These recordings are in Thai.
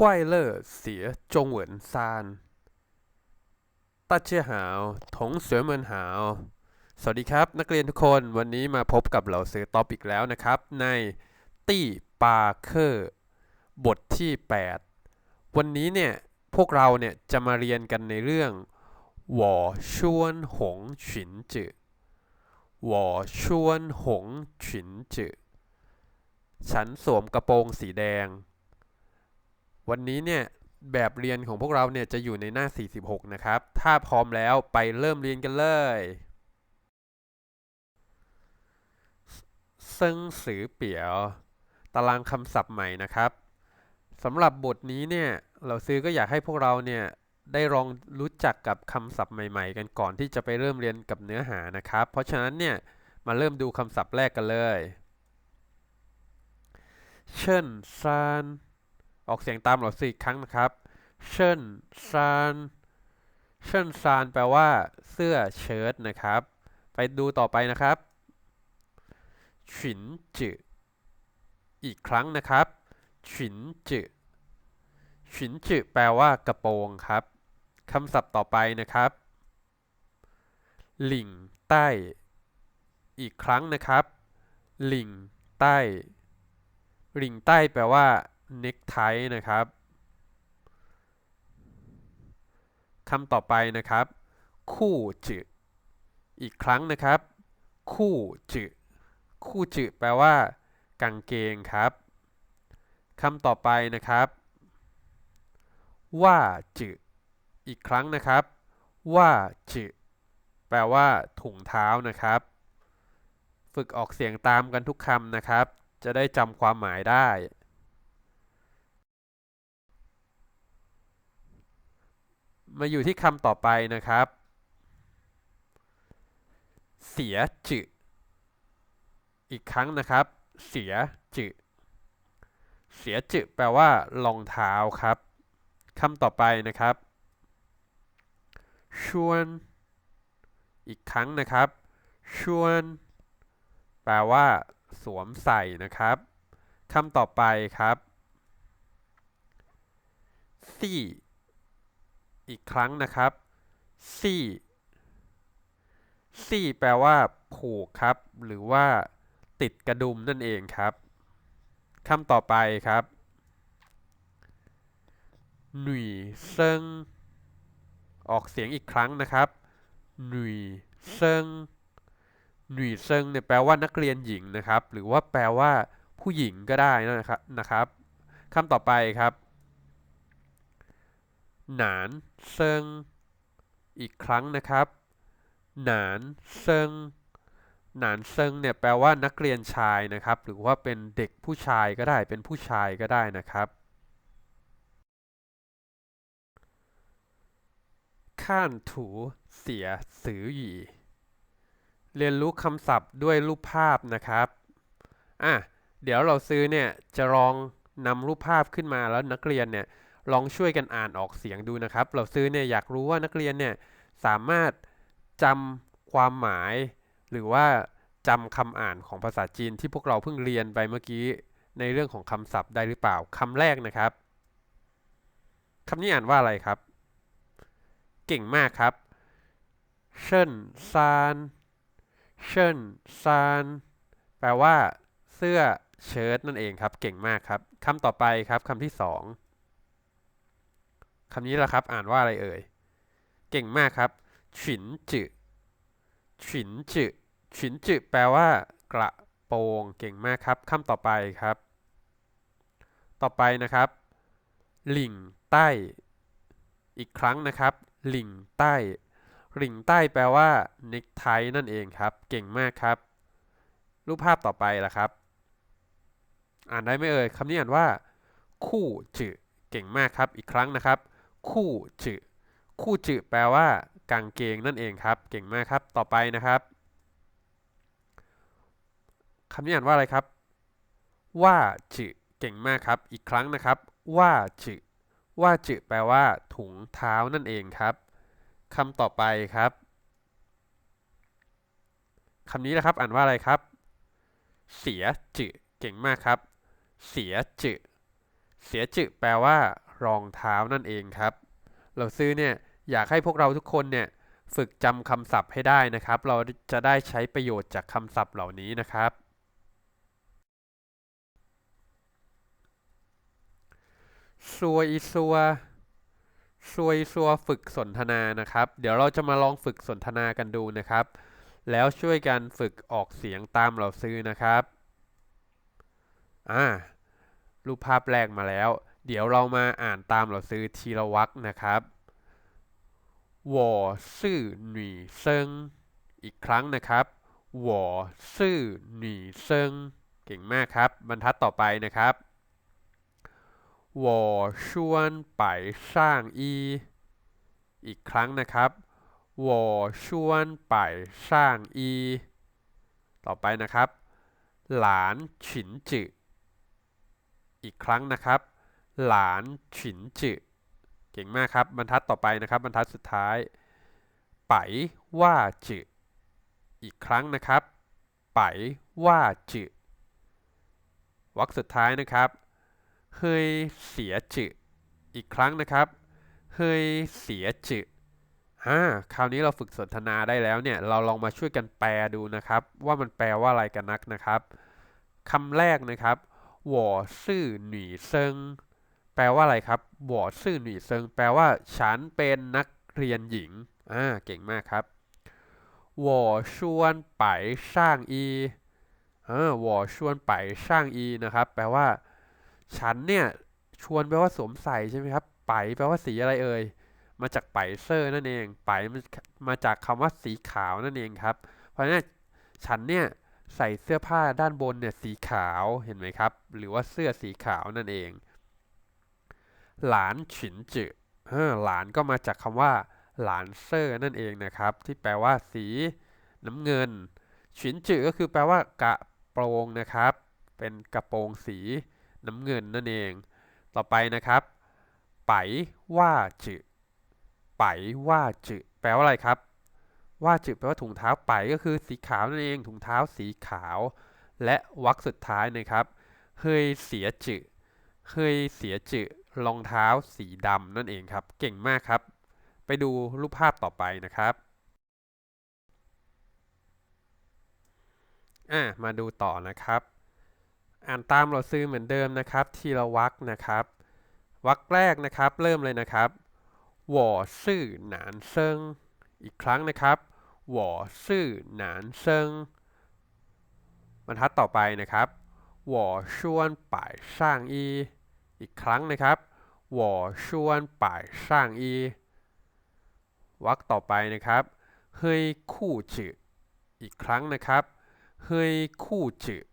快乐写中文三大家好同学们好สวัสดีครับ นักเรียนทุกคนวันนี้มาพบกับเราซื้อท็อปอีกแล้วนะครับ ในตี้ปาเคอร์บทที่ 8 วันนี้เนี่ย พวกเราเนี่ย จะมาเรียนกันในเรื่อง我ชวนหงฉินจือ我ชวนหงฉินจือฉันสวมกระโปรงสีแดง วันนี้เนี่ยแบบเรียนของพวกเราเนี่ยจะอยู่ในหน้า 46 นะครับ ถ้าพร้อมแล้วไปเริ่มเรียนกันเลยซึ่งสือเปียว ตารางคำศัพท์ใหม่นะครับสำหรับบทนี้เนี่ยเราซื้อก็อยากให้พวกเราเนี่ยได้ลองรู้จักกับคำศัพท์ใหม่ๆ กันก่อนที่จะไปเริ่มเรียนกับเนื้อหานะครับ เพราะฉะนั้นเนี่ยมาเริ่มดูคำศัพท์แรกกันเลย เชิญซาน ออกเสียงตามเราสิอีกครั้งนะครับ เชิญซานเชิญซานแปลว่า เสื้อเชิ้ตนะครับ ไปดูต่อไปนะครับฉินจืออีกครั้งนะครับฉินจือฉินจือแปลว่ากระโปรงครับคำศัพท์ต่อไปนะครับ หลิงใต้ อีกครั้งนะครับ หลิงใต้ หลิงใต้แปลว่า เน็กไทนะครับคำต่อไปนะครับ คู่จืออีกครั้งนะครับ คู่จือคู่จือแปลว่า กางเกงครับคำต่อไปนะครับ ว่าจืออีกครั้งนะครับ ว่าจืแปลว่า ถุงเท้านะครับ ฝึกออกเสียงตามกันทุกคำนะครับ จะได้จำความหมายได้ มาอยู่ที่คำต่อไปนะครับ เสียจืออีกครั้งนะครับ เสียจืเสียจืแปลว่ารองเท้าครับคำต่อไปนะครับ ชวน อีกครั้งนะครับ ชวน แปลว่า สวมใส่นะครับคำต่อไปครับซี่ อีกครั้งนะครับซี่ซี่แปลว่า ผูกครับ หรือว่า ติดกระดุมนั่นเองครับคำต่อไปครับหนุ่ยเซิงออกเสียงอีกครั้งนะครับหนุ่ยเซิงหนุ่ยเซิงเนี่ยแปลว่านักเรียนหญิงนะครับ หรือว่าแปลว่า ผู้หญิงก็ได้นะครับนะครับคำต่อไปครับ หนานเซิง อีกครั้งนะครับ หนานเซิง หนานเซิงเนี่ยแปลว่านักเรียนชายนะครับ หรือว่าเป็นเด็กผู้ชายก็ได้ เป็นผู้ชายก็ได้นะครับ ข้านถูเสียสือหยีเรียนรู้คำศัพท์ด้วยรูปภาพนะครับ อะ เดี๋ยวเราซื้อเนี่ยจะลองนำรูปภาพขึ้นมาแล้วนักเรียนเนี่ย ลองช่วยกันอ่านออกเสียงดูนะครับ เราซื้อเนี่ยอยากรู้ว่านักเรียนเนี่ยสามารถจำความหมาย หรือว่าจำคำอ่านของภาษาจีนที่พวกเราเพิ่งเรียนไปเมื่อกี้ในเรื่องของคำศัพท์ได้หรือเปล่าคำแรกนะครับคำนี้อ่านว่าอะไรครับ เก่งมากครับเชิญซานเชิญซานแปลว่า เสื้อเชิ้ตนั่นเองครับ เก่งมากครับคำต่อไปครับคำที่สอง คำนี้ละครับ อ่านว่าอะไรเอ่ย เก่งมากครับ ฉินจืฉินจืฉินจืแปลว่า กระโปรงเก่งมากครับคำต่อไปครับ ต่อไปนะครับ หลิงใต้ อีกครั้งนะครับ หลิงใต้หลิงใต้แปลว่าเน็กไทนั่นเองครับ เก่งมากครับ รูปภาพต่อไปล่ะครับ อ่านได้ไหมเอ่ยคำนี้อ่านว่า คู่จือเก่งมากครับ อีกครั้งนะครับ คู่จือคู่จือแปลว่ากางเกงนั่นเองครับ เก่งมากครับ ต่อไปนะครับคำนี้อ่านว่าอะไรครับ ว่าจือเก่งมากครับ อีกครั้งนะครับ ว่าจือว่าจืแปลว่า ถุงเท้านั่นเองครับคำต่อไปครับคำนี้นะครับ อ่านว่าอะไรครับ เสียจืเก่งมากครับ เสียจืเสียจืแปลว่า รองเท้านั่นเองครับเราซื้อเนี่ยอยากให้พวกเราทุกคนเนี่ยฝึกจำคำศัพท์ให้ได้นะครับ เราจะได้ใช้ประโยชน์จากคำศัพท์เหล่านี้นะครับ ซัวอีซัวซัวอีซัวฝึกสนทนานะครับ เดี๋ยวเราจะมาลองฝึกสนทนากันดูนะครับ แล้วช่วยกันฝึกออกเสียงตามเราซื้อนะครับ อ่า รูปภาพแรกมาแล้ว เดี๋ยวเรามาอ่านตามเราซื้อทีละวรรคนะครับ我是女生อีกครั้งนะครับ我是女生เก่งมากครับ บรรทัดต่อไปนะครับ我穿白上衣อีกครั้งนะครับ我穿白上衣ต่อไปนะครับ หลานฉินจืออีกครั้งนะครับ หลานฉินจือเก่งมากครับ บรรทัดต่อไปนะครับ บรรทัดสุดท้าย ไปว่าจืออีกครั้งนะครับ ไปว่าจือวรรคสุดท้ายนะครับ เฮยเสียจืออีกครั้งนะครับ เฮยเสียจืออ่าคราวนี้เราฝึกสนทนาได้แล้วเนี่ย เราลองมาช่วยกันแปลดูนะครับ ว่ามันแปลว่าอะไรกันนักนะครับคำแรกนะครับ我是女生 แปลว่าอะไรครับ我是女生แปลว่า ฉันเป็นนักเรียนหญิงอ่าเก่งมากครับ我穿白上衣เออ我穿白上衣นะครับ แปลว่า ฉันเนี่ย ชวนแปลว่าสวมใส่ใช่ไหมครับ ไปแปลว่าสีอะไรเอ่ย มาจากไปเซอร์นั่นเอง ไปมันมาจากคำว่าสีขาวนั่นเองครับ เพราะฉะนั้นฉันเนี่ยใส่เสื้อผ้าด้านบนเนี่ยสีขาวเห็นไหมครับ หรือว่าเสื้อสีขาวนั่นเอง หลานฉินจือหลานก็มาจากคำว่าหลานเซอร์นั่นเองนะครับ ที่แปลว่าสีน้ำเงิน ฉินจือก็คือแปลว่ากระโปรงนะครับ เป็นกระโปรงสีน้ำเงินนั่นเอง ต่อไปนะครับ ไปว่าจือไปว่าจือแปลว่าอะไรครับ ว่าจือแปลว่าถุงเท้าไปก็คือสีขาวนั่นเอง ถุงเท้าสีขาว และวรรคสุดท้ายนะครับ เฮยเสียจือเฮยเสียจือ รองเท้าสีดำนั่นเองครับ เก่งมากครับ ไปดูรูปภาพต่อไปนะครับมาดูต่อนะครับ อ่านตามเราซื้อเหมือนเดิมนะครับ ทีละวักนะครับวักแรกนะครับ เริ่มเลยนะครับหวอซื่อหนานเซิงอีกครั้งนะครับหวอซื่อหนานเซิงบรรทัดต่อไปนะครับหวอชวนป่ายสร้างอี อีกครั้งนะครับ我ชวนไปสร้างอีวักต่อไปนะครับเฮยคู่จืออีกครั้งนะครับเฮยคู่จือ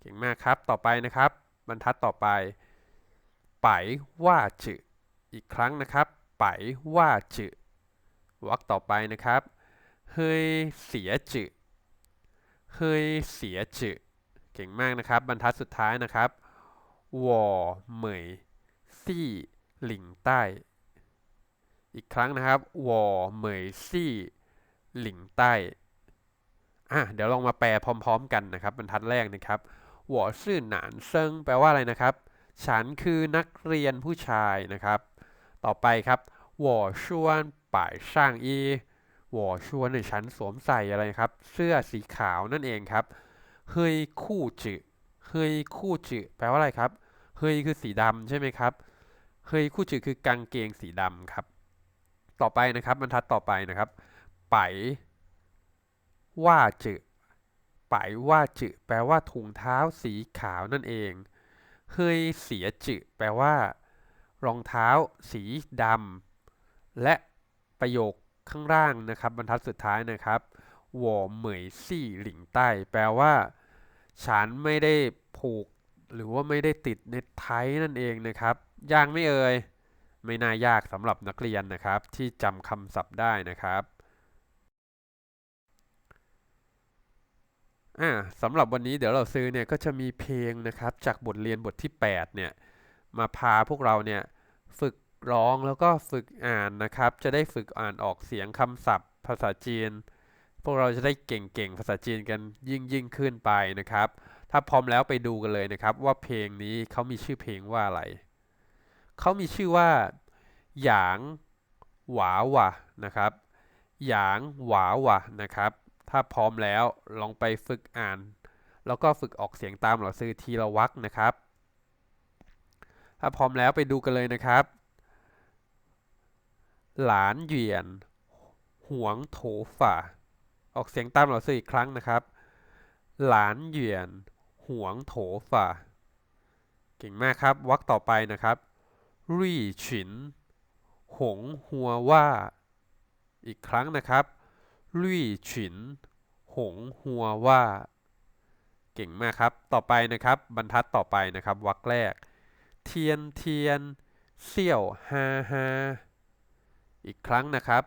เก่งมากครับ ต่อไปนะครับ บรรทัดต่อไป ไปว่าจืออีกครั้งนะครับ ไปว่าจือวักต่อไปนะครับเฮยเสียจือเฮยเสียจือเก่งมากนะครับ บรรทัดสุดท้ายนะครับ วอเหมยซี่หลิงใต้ อีกครั้งนะครับวอเหมยซี่หลิงใต้อะเดี๋ยวลองมาแปลพร้อม ๆ กันนะครับบรรทัดแรกนะครับวอซื่อหนานเซิงแปลว่าอะไรนะครับ ฉันคือนักเรียนผู้ชายนะครับ ต่อไปครับวอชวนป่ายช่างอีวอชวนในฉันสวมใส่อะไรครับ เสื้อสีขาวนั่นเองครับเฮยคู่จือ เฮยคู่จือแปลว่าอะไรครับ เฮยคือสีดำใช่ไหมครับเฮยคู่จือคือกางเกงสีดำครับ ต่อไปนะครับบรรทัดต่อไปนะครับ ไป ว่าจือไปว่าจือแปลว่าถุงเท้าสีขาวนั่นเองเฮยเสียจือแปลว่า รองเท้าสีดำและประโยคข้างล่างนะครับ บรรทัดสุดท้ายนะครับ我เหมยซี่หลิงใต้ แปลว่า ฉันไม่ได้ผูกหรือว่าไม่ได้ติดเน็ตไทนั่นเองนะครับ ยากไม่เอ่ย ไม่น่ายากสำหรับนักเรียนนะครับ ที่จำคำศัพท์ได้นะครับอ่าสำหรับวันนี้เดี๋ยวเราซื้อเนี่ยก็จะมีเพลงนะครับ จากบทเรียนบทที่ 8 เนี่ย มาพาพวกเราเนี่ยฝึกร้องแล้วก็ฝึกอ่านนะครับ จะได้ฝึกอ่านออกเสียงคำศัพท์ ภาษาจีน พวกเราจะได้เก่งๆ ภาษาจีนกันยิ่งยิ่งขึ้นไปนะครับ ถ้าพร้อมแล้วไปดูกันเลยนะครับ ว่าเพลงนี้เขามีชื่อเพลงว่าอะไร เขามีชื่อว่า หยางหวาวะนะครับ หยางหวาวะนะครับ ถ้าพร้อมแล้วลองไปฝึกอ่าน แล้วก็ฝึกออกเสียงตามหล่าซื้อทีละวรรคนะครับ ถ้าพร้อมแล้วไปดูกันเลยนะครับ หลานเหวียน หวงโถฝ่า ออกเสียงตามเหล่าซื้ออีกครั้งนะครับ หลานเหวียนหวงโถฝ่า เก่งมากครับวรรคต่อไปนะครับรี่ฉิน หงหัวว่า อีกครั้งนะครับรี่ฉิน หงหัวว่า เก่งมากครับ ต่อไปนะครับ บรรทัดต่อไปนะครับวรรคแรก เทียนเทียนเสี่ยวฮาฮาอีกครั้งนะครับ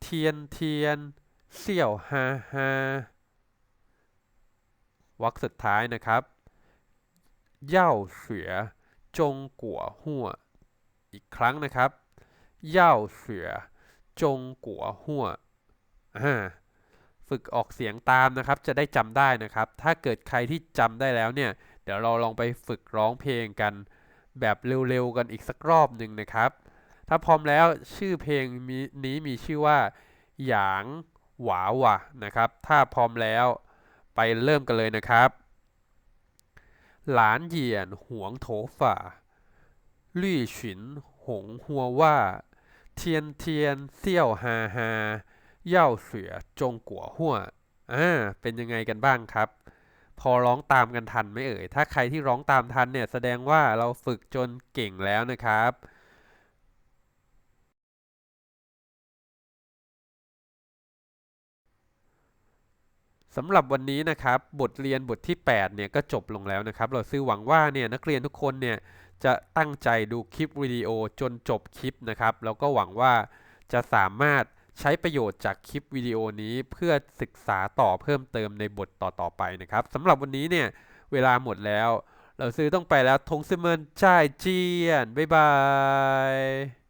เทียนเทียน เสี่ยวฮาฮาวรรคสุดท้ายนะครับ เย่าเสือจงกัวหัว อีกครั้งนะครับ เย่าเสือจงกัวหัวฝึกออกเสียงตามนะครับ จะได้จำได้นะครับ ถ้าเกิดใครที่จำได้แล้วเนี่ย เดี๋ยวเราลองไปฝึกร้องเพลงกัน แบบเร็วๆกันอีกสักรอบหนึ่งนะครับ ถ้าพร้อมแล้วชื่อเพลงนี้มีชื่อว่า หยาง หวาวะนะครับ ถ้าพร้อมแล้วไปเริ่มกันเลยนะครับ หลานเหยียนหวงโถฝ่าลี่ฉิน หงหัวว่า เทียนเทียนเซี่ยวฮาฮาเย่าเสือจงกัวหัวอ่าเป็นยังไงกันบ้างครับ พอร้องตามกันทันไหมเอ่ย ถ้าใครที่ร้องตามทันเนี่ยแสดงว่าเราฝึกจนเก่งแล้วนะครับ สำหรับวันนี้นะครับบทเรียนบทที่8เนี่ยก็จบลงแล้วนะครับ เราซื้อหวังว่าเนี่ยนักเรียนทุกคนเนี่ยจะตั้งใจดูคลิปวิดีโอจนจบคลิปนะครับแล้วก็หวังว่าจะสามารถใช้ประโยชน์จากคลิปวิดีโอนี้เพื่อศึกษาต่อเพิ่มเติมในบทต่อๆไปนะครับสำหรับวันนี้เนี่ยเวลาหมดแล้ว เราซื้อต้องไปแล้วทงซิเมินจ่ายเจียนบ๊ายบาย